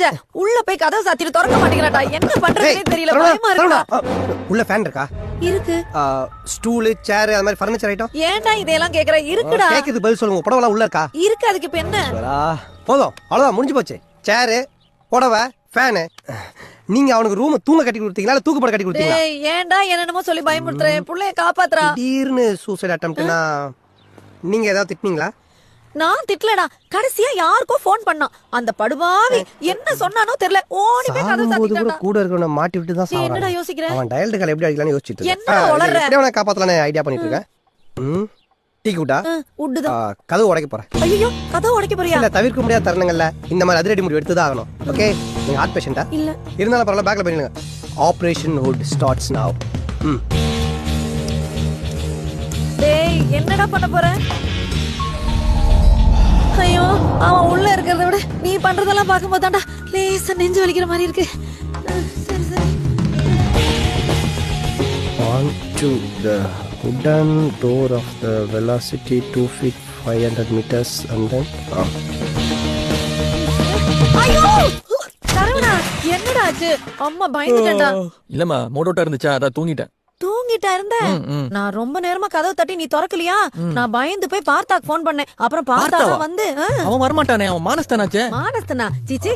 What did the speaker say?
செஞ்ச உள்ள போய் கதவை சாத்திட்டு திறக்க மாட்டேங்கிறாடா. என்ன பண்றதுனே தெரியல பயமா இருக்குடா. உள்ள ஃபேன் இருக்கா? இருக்கு. ஸ்டூலு சேர் அது மாதிரி ஃபர்னிச்சர் ஐட்டம் ஏன்டா இதையெல்லாம் கேக்குற? இருக்குடா. கேக்குது பதில் சொல்லுங்க. புடவெல்லாம் உள்ள இருக்கா? இருக்கு அதுக்கு இப்ப என்ன. போதும். அவ்வளவுதான் முடிஞ்சு போச்சு. சேரு புடவை ஃபேனு நீங்க அவனுக்கு ரூம் தூங்க கட்டி கொடுத்தீங்களா தூக்கு போட கட்டி கொடுத்தீங்களா? ஏன்டா என்னென்னமோ சொல்லி பயமுறுத்துறேன் புள்ளைய காப்பாத்துறா. திடீர்னு சூசைட் அட்டம்ப்ட்னா நீங்க ஏதாவது திட்டினீங்களா? நான் திட்டலடா. கடைசியா யாருக்கோ ஃபோன் பண்ணான் அந்த படுபாவி என்ன சொன்னானோ தெரியல. ஓடி போய் கதவை கூட இருக்கிறவன மாட்டி விட்டு தான் என்னடா சாவறான் யோசிக்கிற? அவன் டயல்டு கால் எப்படி அடிக்கலாம்னு யோசிச்சுட்டு? எப்படி அவனை காப்பாத்தலாம்னு ஐடியா பண்ணிட்டு இருக்கேன்? ம்? டீ கூட்டா? உட்டுதான். கதவு உடைக்க போறேன். ஐயோ கதவை உடைக்க போறியா? இல்ல தவிர்க்க முடியாத தருணங்கள்ல இந்த மாதிரி அதிரடி முடிவு எடுத்து தான் ஆகணும். ஓகே நீங்க ஹார்ட் பேஷண்டா இல்ல. இருந்தாலும் பரவாயில்ல பேக்ல பண்ணிடுங்க ஆபரேஷன் ஹுட் ஸ்டார்ட்ஸ் நவ் ம். டேய் என்னடா பண்ண போற? நீ பண்றதெல்லாம் பார்க்கும்போது தான்டா லேசா நெஞ்சு வலிக்கிற மாதிரி இருக்கு. சரி சரி. On to the wooden door of the velocity 2 feet 500 meters and then. ஐயோ! சரவணா என்னடா ஆச்சு அம்மா பயந்துட்டேன்டா. இல்லம்மா மோடோட்டா இருந்துச்சா அதான் தூங்கிட்டேன். தூங்கிட்டா இருந்த. ம், ம். நான் ரொம்ப நேரமா கதவு தட்டி நீ திறக்கலையா? நான் பயந்து போய் பார்த்தாக்கு ஃபோன் பண்ணேன். அப்புறம் பார்த்தா? வந்து அவன் வரமாட்டானே அவன் மானஸ்தானாச்சே. மானஸ்தனா? சீச்சி